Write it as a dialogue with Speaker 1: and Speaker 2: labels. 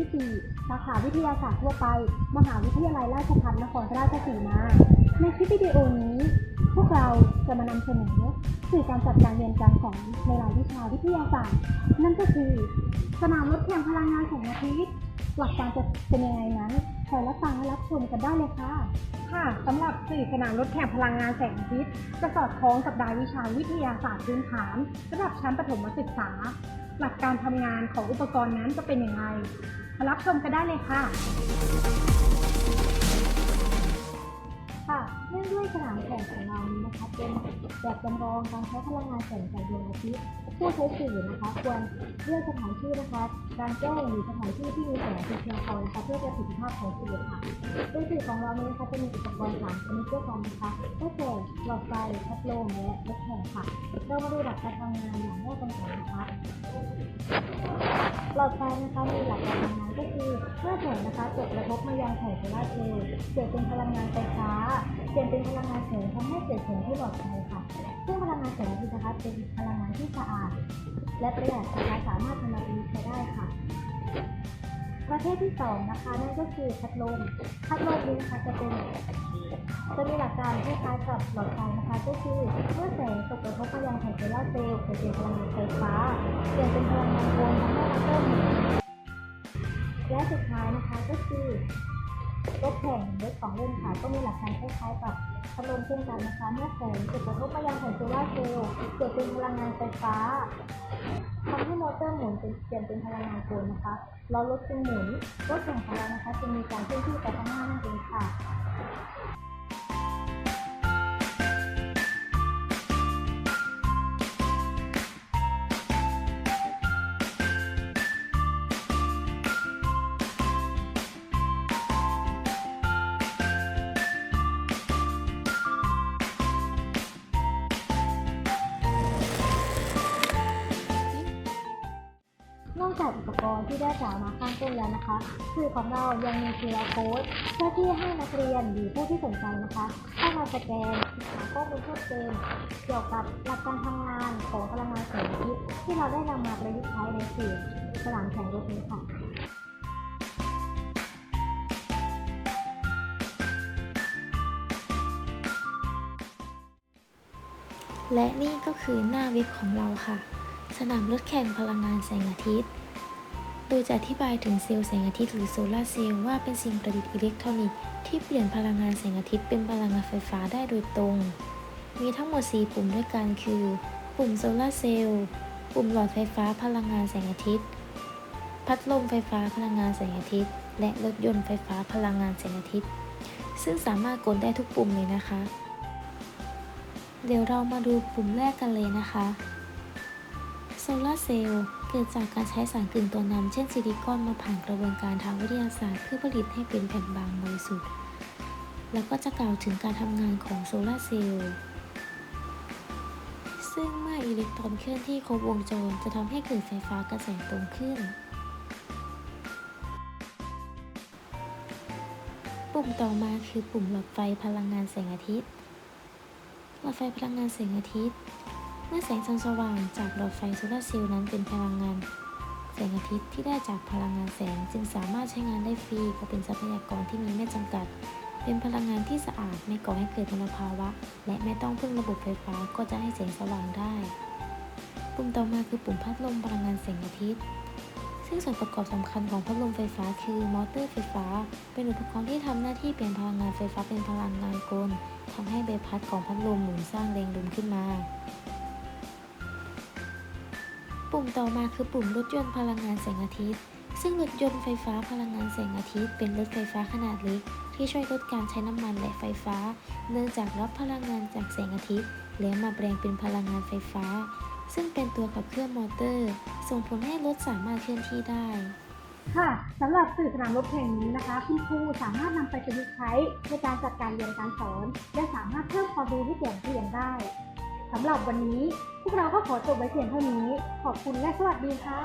Speaker 1: ที่ 4 สาขาวิทยาศาสตร์ทั่วไป มหาวิทยาลัยราชภัฏนครราชสีมา ในคลิปวิดีโอนี้ พวกเราจะมานำเสนอสื่อการจัดการเรียนการสอนในรายวิชาวิทยาศาสตร์ นั่นก็คือ สนามรถแข่งพลังงานแสงอาทิตย์หลักการจะเป็นยังไงนั้นคอยรับฟังและรับชมกันได้เลยค่ะ ค่ะสำหรับสื่อสนามรถแข่งพลังงานแสงอาทิตย์จะสอดคล้องกับรายวิชาวิทยาศาสตร์พื้นฐานระดับชั้นประถมศึกษา หลักการทำงานของอุปกรณ์นั้นจะเป็นอย่างไร มารับชมกันได้เลยค่ะ ค่ะเนื่องด้วยสนามแข่งของเรานี้นะคะเป็นแบบจำลองการใช้พลังงานแสงจากดวงอาทิตย์ผู้ใช้สื่อนะคะ ควรเลือกสถานที่นะคะ การแจ้งหรือสถานที่ที่มีแสงอาทิตย์เพียงพอนะคะเพื่อประสิทธิภาพของสื่อค่ะโดยสื่อของเรานี้นะคะจะมีอุปกรณ์สามชนิดด้วยกันนะคะได้แก่หลอดไฟพัดลมและรถแข่งค่ะเรามาดูหลักการทำงานอย่างแรกกันก่อนนะคะหลอดไฟนะคะมีหลักการทำงาน เมื่อแสงนะคะตกกระทบมายังแผงโซลาร์เซลล์เกิดเป็นพลังงานไฟฟ้าเปลี่ยนเป็นพลังงานแสงทำให้เกิดแสงที่หลอดไฟค่ะซึ่งพลังงานแสงอาทิตย์นะคะเป็นพลังงานที่สะอาด และประหยัดนะคะสามารถทำลาประโยชน์ใช้ได้ค่ะประเภทที่สองนะคะนั่นก็คือพัดลมพัดลมนี้นะคะจะเป็นจะมีหลักการคล้ายๆกับหลอดไฟนะคะ ก็คือเมื่อแสงตกกระทบมายังแผงโซลาร์เซลล์เกิดเป็นพลังงานไฟฟ้าเปลี่ยนเป็นพลังงานโวนทำให้มอเตอร์หมุน และสุดท้ายนะคะก็คือรถแข่งรถของเล่นค่ะก็มีหลักการคล้ายๆกับพัดลมเช่นกันนะคะ เมื่อแสงตกกระทบมายังแผงโซลาร์เซลล์เกิดเป็นพลังงานไฟฟ้าทำให้มอเตอร์หมุนเป็นเปลี่ยนเป็นพลังงานโกลนะคะล้อรถจึงหมุนรถแข่งของเรานะคะจะมีการเคลื่อนที่ไปทาง ปกรณ์ที่ได้กล่าวมาข้างต้นแล้วนะคะสื่อของเรายังมี QR code เพื่อที่ให้นักเรียนหรือผู้ที่สนใจนะคะเข้ามาสแกนหาข้อมูลเพิ่มเติมเกี่ยวกับหลักการทำงานของพลังงานแสงอาทิตย์ที่เราได้นำมาประยุกต์ใช้ในสื่อสนามแข่งรถนี้ค่ะ
Speaker 2: และนี่ก็คือหน้าเว็บของเราค่ะ สนามรถแข่งพลังงานแสงอาทิตย์ โดยจะอธิบายถึงเซลล์แสงอาทิตย์หรือโซลาร์เซลล์ว่าเป็นสิ่งประดิษฐ์อิเล็กทรอนิกส์ที่เปลี่ยนพลังงานแสงอาทิตย์เป็นพลังงานไฟฟ้าได้โดยตรง มีทั้งหมด 4 ปุ่มด้วยกันคือ ปุ่มโซลาร์เซลล์ ปุ่มหลอดไฟฟ้าพลังงานแสงอาทิตย์ พัดลมไฟฟ้าพลังงานแสงอาทิตย์ และรถยนต์ไฟฟ้าพลังงานแสงอาทิตย์ ซึ่งสามารถกดได้ทุกปุ่มเลยนะคะ เดี๋ยวเรามาดูปุ่มแรกกันเลยนะคะโซลาร์เซลล์ เกิดจากการใช้สารกึ่งตัวนำเช่นซิลิคอนมาผ่านกระบวนการทางวิทยาศาสตร์เพื่อผลิตให้เป็นแผ่นบางบริสุทธิ์ แล้วก็จะกล่าวถึงการทำงานของโซลาร์เซลล์ซึ่งเมื่ออิเล็กตรอนเคลื่อนที่ครบวงจรจะทำให้เกิดไฟฟ้ากระแสตรงขึ้น ปุ่มต่อมาคือปุ่มหลอดไฟพลังงานแสงอาทิตย์ หลอดไฟพลังงานแสงอาทิตย์ เมื่อแสงส่องสว่างจากหลอดไฟโซลาร์เซลล์นั้นเป็นพลังงานแสงอาทิตย์ที่ได้จากพลังงานแสงจึงสามารถใช้งานได้ฟรีเพราะเป็นทรัพยากรที่มีไม่จำกัด เป็นพลังงานที่สะอาดไม่ก่อให้เกิดมลภาวะ และไม่ต้องพึ่งระบบไฟฟ้าก็จะให้แสงสว่างได้ ปุ่มต่อมาคือปุ่มพัดลมพลังงานแสงอาทิตย์ ซึ่งส่วนประกอบสำคัญของพัดลมไฟฟ้าคือมอเตอร์ไฟฟ้า เป็นอุปกรณ์ที่ทำหน้าที่เปลี่ยนพลังงานไฟฟ้าเป็นพลังงานกลทำให้ใบพัดของพัดลมหมุนสร้างแรงลมขึ้นมา ปุ่มต่อมาคือปุ่มรถยนต์พลังงานแสงอาทิตย์ ซึ่งรถยนต์ไฟฟ้าพลังงานแสงอาทิตย์ เป็นรถไฟฟ้าขนาดเล็ก ที่ช่วยลดการใช้น้ำมันและไฟฟ้า เนื่องจากรับพลังงานจากแสงอาทิตย์ แล้วมาแปลงเป็นพลังงานไฟฟ้า ซึ่งเป็นตัวขับเคลื่อนมอเตอร์ ส่งผลให้รถสามารถเคลื่อนที่ได้
Speaker 1: ค่ะสำหรับสื่อสนามรถแข่งนี้นะคะคุณครูสามารถนำไปประยุกต์ใช้ในการจัดการเรียนการสอน และสามารถเพิ่มความรู้ให้แก่นักเรียนได้ สำหรับวันนี้พวกเราก็ขอจบไว้เพียงเท่านี้ ขอบคุณและสวัสดีค่ะ